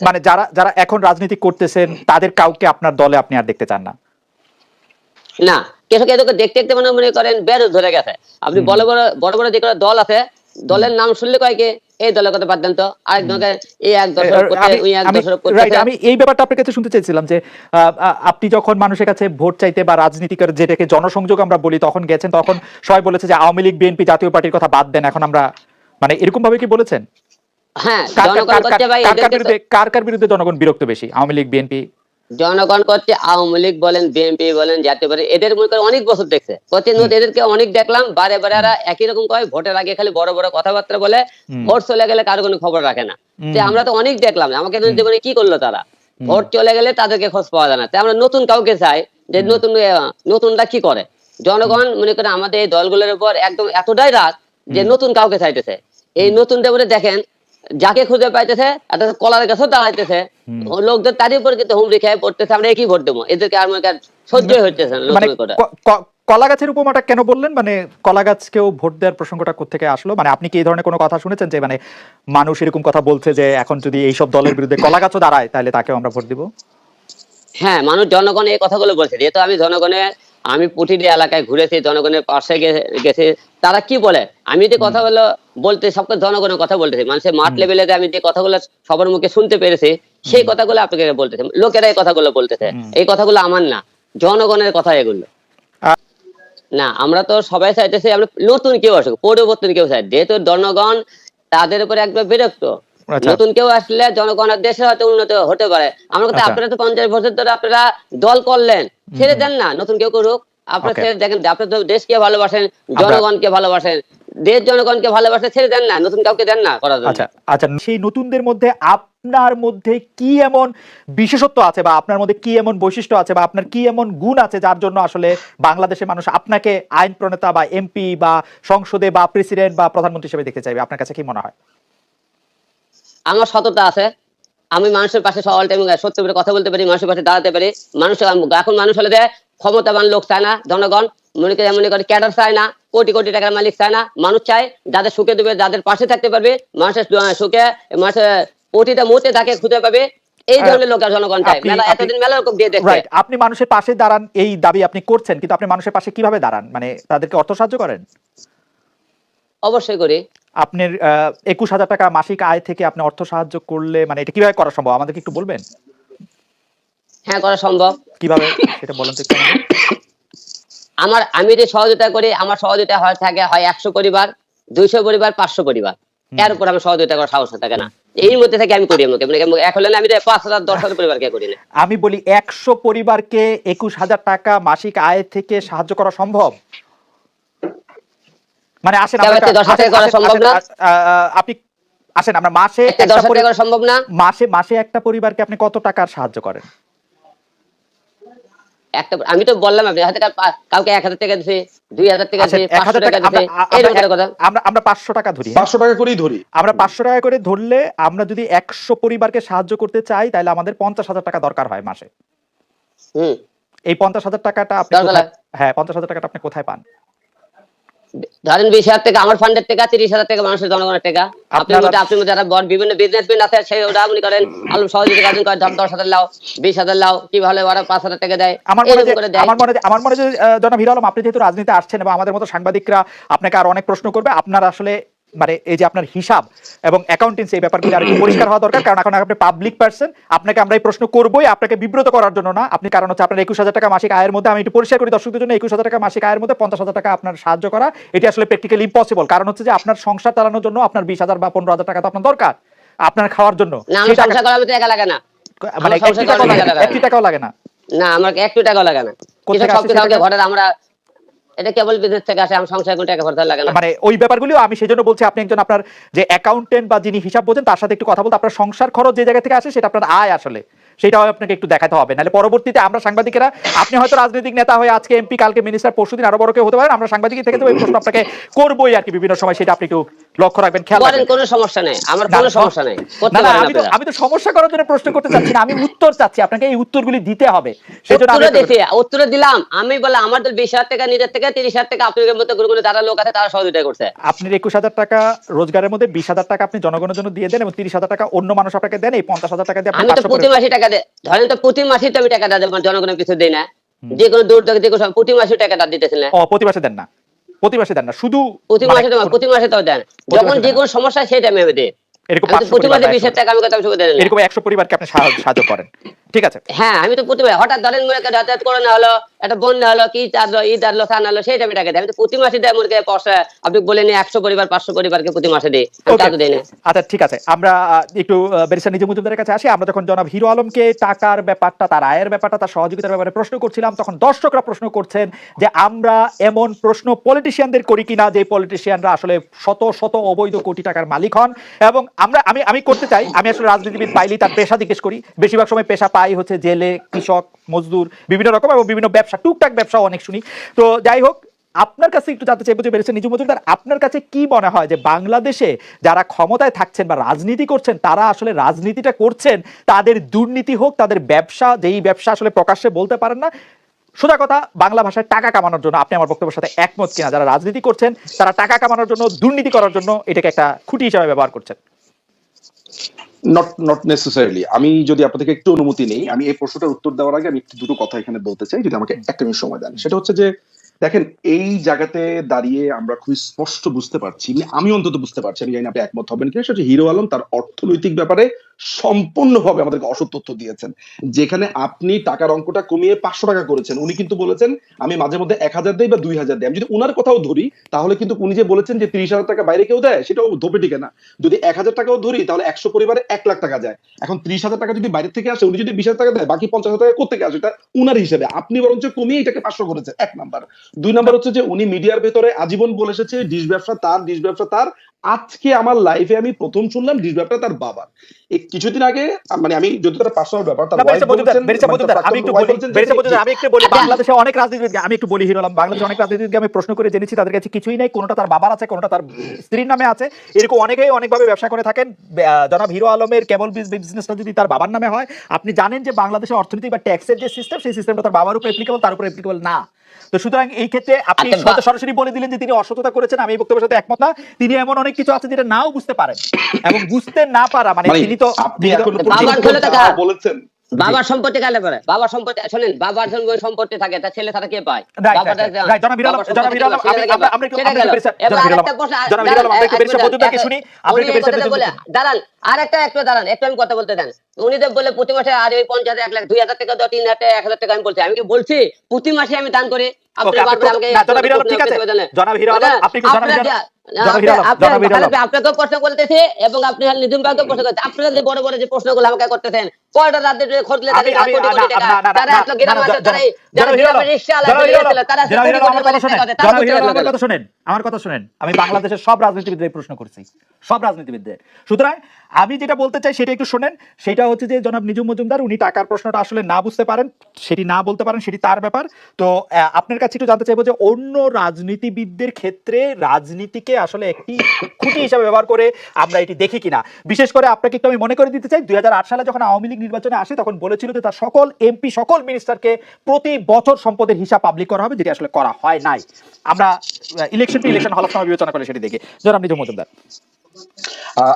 মানে যারা যারা এখন রাজনীতি করতেছেন তাদের কাউকে আপনার দলে আপনি আর দেখতে চান না? না কৃষক এদেরকে দেখতে দেখতে মনে মনে করেন বেরোজ ধরে গেছে। আপনি বড় বড় বড় বড় যে কোনো দল আছে দলের নাম শুনলে কয় কি? এই দলের কথা বাদ দেন তো। আরেক দলকে এই এক দশরক করতে আমি- ওই এক আমি- এই ব্যাপারটা আপনার কাছে শুনতে চাইছিলাম যে আপনি যখন মানুষের কাছে ভোট চাইতে বা রাজনীতিকের যেটাকে জনসংযোগ আমরা বলি তখন গেছেন তখন সবাই বলেছে যে আওয়ামী লীগ বিএনপি জাতীয় পার্টির কথা বাদ দেন এখন আমরা মানে এরকম ভাবে কি বলেছেন? কার কার- জনগণ কার- করছে ভাই কার- কার এদেরকে তো- বিরুদ্ধে কার কার বিরুদ্ধে জনগণ বিরক্ত বেশি? আওয়ামী লীগ বিএনপি জনগণ করছে আওয়ামী লীগ বলেন বিএনপি বলেন জাতীয় পার্টি। এদের মনে করে অনেক বছর দেখছে। প্রতিনিয়ত এদেরকে অনেক দেখলাম বারে বারে এরা একই রকম কয় ভোটের আগে খালি বড় বড় কথাবার্তা বলে ভোট চলে গেলে কারও কোনো খবর রাখে না। আমরা তো অনেক দেখলাম আমাকে জীবনে কি করল তারা? ভোট চলে গেলে তাদেরকে খোঁজ পাওয়া যায় না। তাই আমরা নতুন কাউকে চাই যে নতুন আহ, নতুনরা কি করে? জনগণ মনে করে আমাদের এই দলগুলোর উপর একদম এতটাই রাত যে নতুন কাউকে চাইতেছে। এই নতুনটা বলে দেখেন যাকে খুঁজে পাইতেছে একটা কলার কাছেও দাঁড়াইতেছে। ও লোকদের তারই উপর কিন্তু হুমড়ি খেয়ে পড়তেছে আমরা একই ভোট দেবো। এদেরকে আর মনে সহ্যই হচ্ছে মানে কলা গাছের উপমাটা কেন বললেন? মানে কলা গাছকেও ভোট দেওয়ার প্রসঙ্গটা কোথেকে আসলো? মানে আপনি কি এই ধরনের কোনো কথা শুনেছেন যে মানে মানুষ এরকম কথা বলছে যে এখন যদি এইসব দলের বিরুদ্ধে কলা গাছও দাঁড়ায় তাহলে তাকেও আমরা ভোট দিব? হ্যাঁ মানুষ জনগণ এই কথাগুলো বলছে। যেহেতু আমি জনগণের আমি প্রতিটি এলাকায় ঘুরেছি জনগণের পাশে গেছি। তারা কি বলে? আমি যে কথাগুলো বলতে সবকে জনগণের কথা বলতেছি। মানুষের মাঠ লেভেলে আমি যে কথাগুলো সবার মুখে শুনতে পেরেছি সেই কথাগুলো আপনাকে বলতেছে। লোকেরা এই কথাগুলো বলতেছে। এই কথাগুলো আমার না। জনগণের কথা এগুলো। না আমরা তো সবাই চাইতেছি আমরা নতুন কেউ আসুক পরিবর্তন কেউ চাই। যেহেতু জনগণ তাদের উপরে একবার বিরক্ত। নতুন কেউ আসলে জনগণের দেশে হয়তো উন্নত হতে পারে। আমার কথা আচ্ছা। আপনারা তো পঞ্চাশ বছর ধরে আপনারা দল করলেন। ছেড়ে দেন না নতুন কেউ করুক। আপনারা ছেড়ে দেখেন আপনারা তো দেশকে ভালোবাসেন জনগণকে ভালোবাসেন। দেশ জনগণকে ভালোবাসে ছেড়ে দেন না নতুন কাউকে দেন না জন্য। আচ্ছা আচ্ছা সেই নতুনদের মধ্যে আপনার মধ্যে কি এমন বিশেষত্ব আছে বা আপনার মধ্যে কি এমন বৈশিষ্ট্য আছে বা আপনার কি এমন গুণ আছে যার জন্য আসলে বাংলাদেশের মানুষ আপনাকে আইন প্রণেতা বা এমপি বা সংসদে বা প্রেসিডেন্ট বা প্রধানমন্ত্রী হিসেবে দেখতে চাইবে? আপনার কাছে কি মনে হয়? আমার সততা আছে। আমি মানুষের পাশে অল টাইম সত্য করে কথা বলতে পারি মানুষের পাশে দাঁড়াতে পারি। মানুষ এখন মানুষ হলে ক্ষমতাবান লোক চায় না জনগণ। মনে করে মনে করে ক্যাডার চায় না কোটি কোটি টাকার মালিক চায় না। মানুষ চায় যাদের সুখে দেবে যাদের পাশে থাকতে পারবে মানুষের সুখে মানুষের প্রতিটা মুহূর্তে তাকে খুঁজে পাবে। এই ধরনের লোকের জনগণ চায়। মেলা এতদিন মেলা দিয়ে আপনি মানুষের পাশে দাঁড়ান এই দাবি আপনি করছেন কিন্তু আপনি মানুষের পাশে কীভাবে দাঁড়ান? মানে তাদেরকে অর্থ সাহায্য করেন? অবশ্যই করি। আপনার একুশ হাজার টাকা মাসিক আয় থেকে আপনি অর্থ সাহায্য করলে মানে এটা কীভাবে করা সম্ভব? আমাদেরকে একটু বলবেন? হ্যাঁ করা সম্ভব। কীভাবে? সেটা বলেন তো একটু আমার আমি যে সহযোগিতা করি আমার সহযোগিতা হয় থাকে হয় একশো পরিবার দুইশো পরিবার পাঁচশো পরিবার। এর উপর আমার সহযোগিতা করার সাহস থাকে না? এই মধ্যে থেকে আমি করি আমাকে মানে এক হলে আমি পাঁচ হাজার দশ হাজার পরিবারকে করি না। আমি বলি একশো পরিবারকে একুশ হাজার টাকা মাসিক আয় থেকে সাহায্য করা সম্ভব মানে আসেন আমরা কেন এতে একটা- দশ হাজার আসেন- করা আসেন- সম্ভব আসেন, না? আ- আ- আপনি আসেন আমরা মাসে সম্ভব না? মাসে মাসে একটা পরিবারকে আপনি কত টাকার সাহায্য করেন? একটা আমি তো বললাম আপনি হয়তো কাউকে এক হাজার টাকা দিছে দুই হাজার টাকা আসেন, দিছে পাঁচশো টাকা দিছে কথা। আমরা আমরা পাঁচশো টাকা ধরি? পাঁচশো টাকা করেই ধরি। আমরা পাঁচশো টাকা করে ধরলে আমরা যদি একশো পরিবারকে সাহায্য করতে চাই তাহলে আমাদের পঞ্চাশ হাজার টাকা দরকার হয় মাসে। হম। এই পঞ্চাশ হাজার টাকাটা আপনি হয়। হ্যাঁ পঞ্চাশ হাজার টাকাটা আপনি কোথায় পান? ধরেন বিশ হাজার টাকা আমার ফান্ডের টাকা তিরিশ হাজার টাকা মানুষের জনগণের টাকা। আপনি মধ্যে আপনি মধ্যে যারা বড় বিভিন্ন বিজনেসম্যান আছে সেই ওরা মনে করেন আলু সহযোগিতা কাজ করেন ধর দশ হাজার লাও বিশ হাজার লাও কি ভালো ওরা পাঁচ হাজার টাকা দেয় আমার মনে হয় করে আমার মনে আমার মনে হয় যে জনাব হিরো আলম আপনি যেহেতু রাজনীতি আসছেন এবং আমাদের মতো সাংবাদিকরা আপনাকে আর অনেক প্রশ্ন করবে আপনার আসলে মানে এই যে আপনার হিসাব এবং অ্যাকাউন্টেন্সি এই ব্যাপারগুলো আর একটু পরিষ্কার হওয়া দরকার কারণ এখন আপনি পাবলিক পার্সন আপনাকে আমরা এই প্রশ্ন করবোই আপনাকে বিব্রত করার জন্য না। আপনি কারণ হচ্ছে আপনার একুশ হাজার টাকা মাসিক আয়ের মধ্যে আমি একটু পরিষ্কার করি দর্শকদের জন্য একুশ হাজার টাকা মাসিক আয়ের মধ্যে পঞ্চাশ হাজার টাকা আপনার সাহায্য করা এটি আসলে প্র্যাকটিক্যালি ইম্পসিবল কারণ হচ্ছে যে আপনার সংসার চালানোর জন্য আপনার বিশ হাজার বা পনেরো হাজার টাকা তো আপনার দরকার আপনার খাওয়ার জন্য। টাকা- লাগে না। মানে একটি টাকাও লাগে না, টাকাও না। না আমার একটু টাকা লাগে না। ঘরের আমরা এটা কেবল থেকে আসে আমি কোনো টাকা খরচা লাগে না। মানে ওই ব্যাপারগুলিও আমি বলছি, আপনি একজন আপনার যে অ্যাকাউন্টেন্ট বা যিনি হিসাব বোঝেন, তার সাথে একটু কথা বলতে, আপনার সংসার খরচ যে জায়গা থেকে আসে, সেটা আপনার আয় আসলে। সেটাও আপনাকে একটু দেখাতে হবে। নাহলে পরবর্তীতে আমরা সাংবাদিকেরা, আপনি হয়তো রাজনৈতিক নেতা হয়ে আজকে এমপি কালকে মিনিস্টার পরশুদিন আরও বড় কেউ হতে পারেন, আমরা সাংবাদিক থেকে তো প্রশ্ন আপনাকে করবোই আর কি বিভিন্ন সময়, সেটা আপনি একটু লক্ষ্য রাখবেন খেয়াল করেন কোনো সমস্যা নেই আমার কোনো সমস্যা নেই না না আমি তো আমি তো সমস্যা করার জন্য প্রশ্ন করতে চাচ্ছি না আমি উত্তর চাচ্ছি আপনাকে এই উত্তরগুলি দিতে হবে। সেজন্য আমি উত্তরে দিলাম আমি বলে হাজার টাকা নিজের থেকে তিরিশ হাজার টাকা আপনাদের মতো যারা লোক আছে তারা সহযোগিতা করছে। আপনি একুশ হাজার টাকা রোজগারের মধ্যে বিশ হাজার টাকা আপনি জনগণের জন্য দিয়ে দেন এবং তিরিশ হাজার টাকা অন্য মানুষ আপনাকে দেন এই পঞ্চাশ হাজার টাকা দিয়ে আপনি আমি তো প্রতি মাসে টাকা দেয় ধরেন তো প্রতি মাসে তো আমি টাকা দেবো জনগণের কিছু দিই না। যে কোনো দূর থেকে যে কোনো প্রতি মাসে টাকাটা দিতেছে না। ও প্রতি মাসে দেন না। প্রতি মাসে দেন না শুধু প্রতি মানে মাসে তো প্রতি মাসে তো দেন যখন যে কোনো সমস্যা সেই টাইমে হবে দিই এরকম আমি তো 500 প্রতি পরিবার মাসে বা বিশ হাজার টাকা আমি কথা সুযোগ দেন না। এরকম একশো পরিবারকে আপনি সাহায্য করেন। ঠিক আছে? হ্যাঁ আমি তো প্রতি মাসে হঠাৎ ধরেন মনে করেন হঠাৎ করোনা হলো একটা বন্যা হলো কি চারলো ঈদ সেই টাইমে টাকা দেয়। আমি তো প্রতি মাসে দেয় মনে পয়সা আপনি বলেন একশো পরিবার পাঁচশো পরিবারকে প্রতি মাসে দিই। আচ্ছা ঠিক আছে। আমরা একটু বেরিসা নিজে মজুমদারের কাছে আসি। আমরা যখন জনাব হিরো আলমকে টাকার ব্যাপারটা তার আয়ের ব্যাপারটা তার সহযোগিতার ব্যাপারে প্রশ্ন করছিলাম তখন দর্শকরা প্রশ্ন করছেন যে আমরা এমন প্রশ্ন পলিটিশিয়ানদের করি কিনা যে পলিটিশিয়ানরা আসলে শত শত অবৈধ কোটি টাকার মালিক হন এবং আমরা, আমি আমি করতে চাই, আমি আসলে রাজনীতিবিদ পাইলি তার পেশা জিজ্ঞেস করি। বেশিরভাগ সময় পেশা পাই হচ্ছে জেলে, কৃষক, মজদুর, বিভিন্ন রকম এবং বিভিন্ন ব্যবসা, টুকটাক ব্যবসাও অনেক শুনি। তো যাই হোক, আপনার কাছে একটু জানতে চাইব যে বেড়েছে নিজু মজুমদার, আপনার কাছে কি মনে হয় যে বাংলাদেশে যারা ক্ষমতায় থাকছেন বা রাজনীতি করছেন, তারা আসলে রাজনীতিটা করছেন, তাদের দুর্নীতি হোক, তাদের ব্যবসা, যেই ব্যবসা আসলে প্রকাশ্যে বলতে পারেন না, সোজা কথা, বাংলা ভাষায় টাকা কামানোর জন্য আপনি আমার বক্তব্যের সাথে একমত কিনা? যারা রাজনীতি করছেন, তারা টাকা কামানোর জন্য, দুর্নীতি করার জন্য এটাকে একটা খুঁটি হিসাবে ব্যবহার করছেন। নট নট নেসেসারিলি আমি যদি আপনাদেরকে একটু অনুমতি নেই আমি এই প্রশ্নটার উত্তর দেওয়ার আগে আমি একটু দুটো কথা এখানে বলতে চাই যদি আমাকে একটা মিনিট সময় দেন। সেটা হচ্ছে যে দেখেন এই জায়গাতে দাঁড়িয়ে আমরা খুবই স্পষ্ট বুঝতে পারছি মানে আমি অন্তত বুঝতে পারছি আমি জানি আপনি একমত হবেন কিনা সেটা হচ্ছে হিরো আলম তার অর্থনৈতিক ব্যাপারে সম্পূর্ণভাবে আমাদেরকে অসৎ তথ্য দিয়েছেন। যেখানে আপনি টাকার অঙ্কটা কমিয়ে পাঁচশো টাকা করেছেন। উনি কিন্তু বলেছেন, আমি মাঝে মধ্যে এক হাজার দেই বা দুই হাজার দেয় আমি যদি উনার কথাও ধরি, তাহলে কিন্তু উনি যে বলেছেন যে তিরিশ হাজার টাকা বাইরে কেউ দেয়, সেটাও ধোপে টিকে না। যদি এক হাজার টাকাও ধরি, তাহলে একশো পরিবারে এক লাখ টাকা যায়। এখন ত্রিশ হাজার টাকা যদি বাইরে থেকে আসে, উনি যদি বিশ হাজার টাকা দেয়, বাকি পঞ্চাশ হাজার টাকা কোথেকে আসে? এটা উনার হিসেবে। আপনি বরঞ্চ কমিয়ে এটাকে পাঁচশো করেছে এক নাম্বার। দুই নাম্বার হচ্ছে যে উনি মিডিয়ার ভেতরে আজীবন বলে এসেছে, ডিশ ব্যবসা তার, ডিশ ব্যবসা তার। আজকে আমার লাইফে আমি প্রথম শুনলাম ডিশ ব্যবসা তার বাবার। কিছুদিন আগে মানে আমি যদি তার পার্সোনাল ব্যাপার তার মানে তার আমি একটু বলি, আমি একটু বলি। বাংলাদেশে অনেক রাজনীতিবিদকে, আমি একটু বলি হিরো আলম, বাংলাদেশে অনেক রাজনীতিবিদকে আমি প্রশ্ন করে জেনেছি তাদের কাছে কিছুই নেই কোনোটা তার বাবার আছে কোনোটা তার স্ত্রীর নামে আছে। এরকম অনেকেই অনেকভাবে ব্যবসা করে থাকেন। জনাব হিরো আলমের কেবল বিজনেসটা যদি তার বাবার নামে হয় আপনি জানেন যে বাংলাদেশের অর্থনীতি বা ট্যাক্সের যে সিস্টেম সেই সিস্টেমটা তার বাবার উপর অ্যাপ্লিকেবল তার উপর অ্যাপ্লিকেবল না। তো সুতরাং এই ক্ষেত্রে আপনি আচ্ছা, সরাসরি- সরাসরি বলে দিলেন যে তিনি অসততা করেছেন আমি এই বক্তব্যের সাথে একমত না। তিনি এমন অনেক কিছু আছে যেটা নাও বুঝতে পারেন এবং বুঝতে না পারা মানে তিনি তো আপনি এখন? বলেছেন বাবার সম্পত্তি কালে পরে বাবার সম্পত্তি শোনেন বাবার ওই সম্পত্তি থাকে তার ছেলে তারা কে পায়? গেল। দাঁড়ান, আর একটা একটু দাঁড়ান একটু আমি কথা বলতে দেন। উনি তো বলে প্রতি মাসে আর ওই পঞ্চাশ এক লাখ দুই হাজার টাকা তিন হাজার টাকা এক হাজার টাকা আমি বলছি। আমি কি বলছি? প্রতি মাসে আমি দান করি? আপনি বারবার আমাকে জনাব আপনি জনাব আলম, জনাব হিরো আলম, জনাব হিরো আলম। আপনাকেও প্রশ্ন করতেছে এবং আপনি নিজাম ভাইকেও প্রশ্ন করতে আপনারা যে বড় বড় যে প্রশ্নগুলো আমাকে করতেছেন কয়টা রাতে আমার কথা শোনেন আমি বাংলাদেশের সব রাজনীতিবিদদের প্রশ্ন করছি সব রাজনীতিবিদদের। সুতরাং আমি যেটা বলতে চাই সেটা একটু শোনেন, সেটা হচ্ছে যে জনাব নিজুম মজুমদার, উনি টাকার প্রশ্নটা আসলে না বুঝতে পারেন, সেটি না বলতে পারেন, সেটি তার ব্যাপার। তো আপনার কাছে একটু জানতে চাইব যে অন্য রাজনীতিবিদদের ক্ষেত্রে রাজনীতিকে আসলে একটি খুঁটি হিসাবে ব্যবহার করে আমরা এটি দেখি কিনা। বিশেষ করে আপনাকে একটু আমি মনে করে দিতে চাই, দুই হাজার আট সালে যখন আওয়ামী লীগ নির্বাচনে আসে, তখন বলেছিল যে তার সকল এমপি, সকল মিনিস্টারকে প্রতি বছর সম্পদের হিসাব পাবলিক করা হবে, যেটি আসলে করা হয় নাই। আমরা ইলেকশন টু ইলেকশন হলফনামা বিবেচনা করে সেটি দেখি। জনাব নিজুম মজুমদার।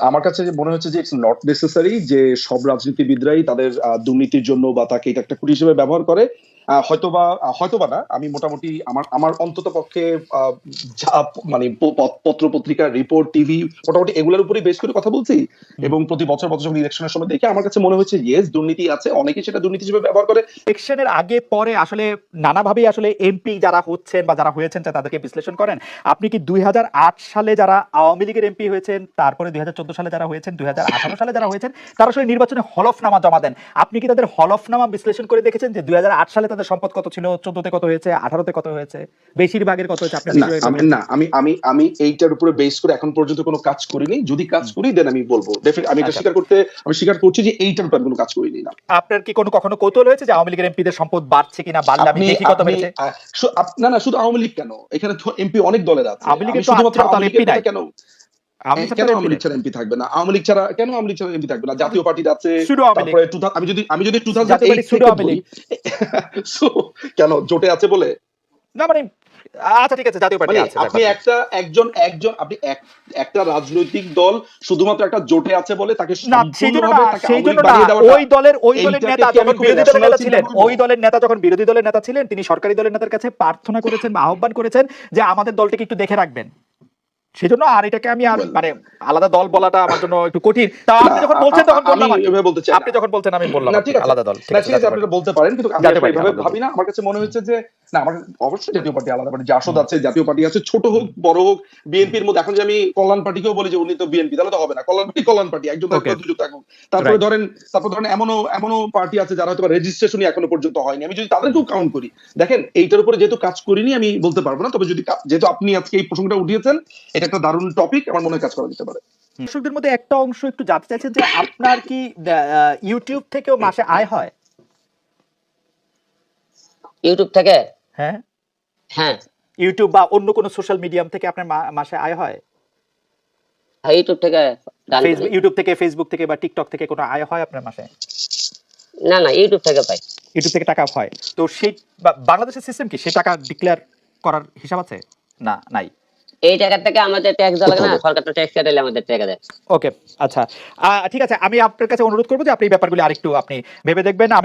আমার কাছে মনে হচ্ছে যে ইটস নট নেসেসারি যে সব রাজনীতিবিদরাই তাদের দুর্নীতির জন্য বা তাকে এটা একটা কুটি হিসেবে ব্যবহার করে। হয়তোবা হয়তোবা না আমি মোটামুটি আমার আমার অন্তত পক্ষে যা মানে পত্র পত্রিকা রিপোর্ট টিভি মোটামুটি এগুলোর উপরই বেশ করে কথা বলছি। এবং প্রতি বছর বছর যখন ইলেকশনের সময় দেখি আমার কাছে মনে হচ্ছে ইয়েস দুর্নীতি আছে অনেকে সেটা দুর্নীতি হিসেবে ব্যবহার করে। ইলেকশনের আগে পরে আসলে নানাভাবেই আসলে এমপি যারা হচ্ছেন বা যারা হয়েছেন তা তাদেরকে বিশ্লেষণ করেন। আপনি কি দুই হাজার আট সালে যারা আওয়ামী লীগের এমপি হয়েছেন তারপরে দুই হাজার চোদ্দ সালে যারা হয়েছেন দুই সালে যারা হয়েছেন তারা আসলে নির্বাচনে হলফনামা জমা দেন। আপনি কি তাদের হলফনামা বিশ্লেষণ করে দেখেছেন যে দুই হাজার আট সালে তাদের সম্পদ কত ছিল? চোদ্দতে কত হয়েছে? আঠারোতে কত হয়েছে? বেশিরভাগের কত হয়েছে? আপনি না আমি আমি আমি এইটার উপরে বেস করে এখন পর্যন্ত কোনো কাজ করিনি। যদি কাজ করি দেন আমি বলব। আমি এটা আচ্ছা। স্বীকার করতে আমি স্বীকার করছি যে এইটার উপর কোনো কাজ করিনি না। আপনার কি কোনো কখনো কৌতূহল হয়েছে যে আওয়ামী লীগের এমপিদের সম্পদ বাড়ছে কিনা? বাড়লে আমি দেখি কত বেড়েছে আপ- না না শুধু আওয়ামী লীগ কেন? এখানে তো এমপি অনেক দলের আছে। আওয়ামী লীগের শুধুমাত্র দল আওয়ামী লীগের। কেন কেন আওয়ামী লীগ ছাড়া এমপি থাকবে না? আওয়ামী লীগ ছাড়া কেন আওয়ামী লীগ ছাড়া এমপি থাকবে না? জাতীয় পার্টি আছে। তারপরে আমি যদি আমি যদি টু লীগ। কেন? জোটে আছে বলে? না মানে আচ্ছা ঠিক আছে জাতীয় পার্টি মানে আছে আপনি একটা একজন একজন আপনি এক- একটা রাজনৈতিক দল শুধুমাত্র একটা জোটে আছে বলে তাকে না সেই জন্য না সেই জন্য না। ওই দলের ওই দলের নেতা যখন বিরোধী দলের নেতা ছিলেন ওই দলের নেতা যখন বিরোধী দলের নেতা ছিলেন তিনি সরকারি দলের নেতার কাছে প্রার্থনা করেছেন বা আহ্বান করেছেন যে আমাদের দলটাকে একটু দেখে রাখবেন। আর এটাকে আমি আর মানে আলাদা দল বলাটা আমার জন্য একটু কঠিন। তা আপনি যখন বলছেন তখন বললাম বলতে চাই আপনি যখন বলছেন আমি বললাম ঠিক আছে। আলাদা দল। ঠিক আছে, আপনি বলতে পারেন কিন্তু আমি ভাবি না। আমার কাছে মনে হচ্ছে যে না আমার অবশ্যই জাতীয় পার্টি আলাদা পার্টি জাসদ আছে জাতীয় পার্টি আছে ছোট হোক বড় হোক বিএনপির মধ্যে এখন যে আমি কল্যাণ পার্টিকেও বলি যে উনি তো বিএনপি তাহলে তো হবে না। কল্যাণ পার্টি কল্যাণ পার্টি একজন দুজন থাকুক। তারপরে ধরেন তারপর ধরেন এমনও এমনও পার্টি আছে যারা হয়তো রেজিস্ট্রেশনই এখনও পর্যন্ত হয়নি। আমি যদি তাদেরকেও কাউন্ট করি দেখেন এইটার উপরে যেহেতু কাজ করিনি আমি বলতে পারব না। তবে যদি যেহেতু আপনি আজকে এই প্রসঙ্গটা উঠিয়েছেন এটা একটা দারুণ টপিক আমার মনে হয় কাজ করা যেতে পারে। দর্শকদের মধ্যে একটা অংশ একটু জানতে চাইছেন যে আপনার কি ইউটিউব থেকেও মাসে আয় হয়? ইউটিউব থেকে? হ্যাঁ। হ্যাঁ। ইউটিউব বা অন্য কোনো সোশ্যাল মিডিয়াম থেকে আপনার মাসে আয় হয়? হ্যাঁ, ইউটিউব থেকে ফেসবুক ইউটিউব থেকে ফেসবুক থেকে বা টিকটক থেকে কোনো আয় হয় আপনার মাসে? না না ইউটিউব থেকে পাই। ইউটিউব থেকে টাকা হয়। তো সেই বাংলাদেশের সিস্টেম কি? সেই টাকা ডিক্লেয়ার করার হিসাব আছে? না নাই। এই টাকা থেকে আমাদের ট্যাক্স দেওয়া লাগে না সরকার তো ট্যাক্স কাটাইলে আমাদের টাকা দেয়। ওকে আচ্ছা। আহ, ঠিক আছে আমি আপনার কাছে অনুরোধ করব যে আপনি এই ব্যাপারগুলি আরেকটু আপনি ভেবে দেখবেন। আমি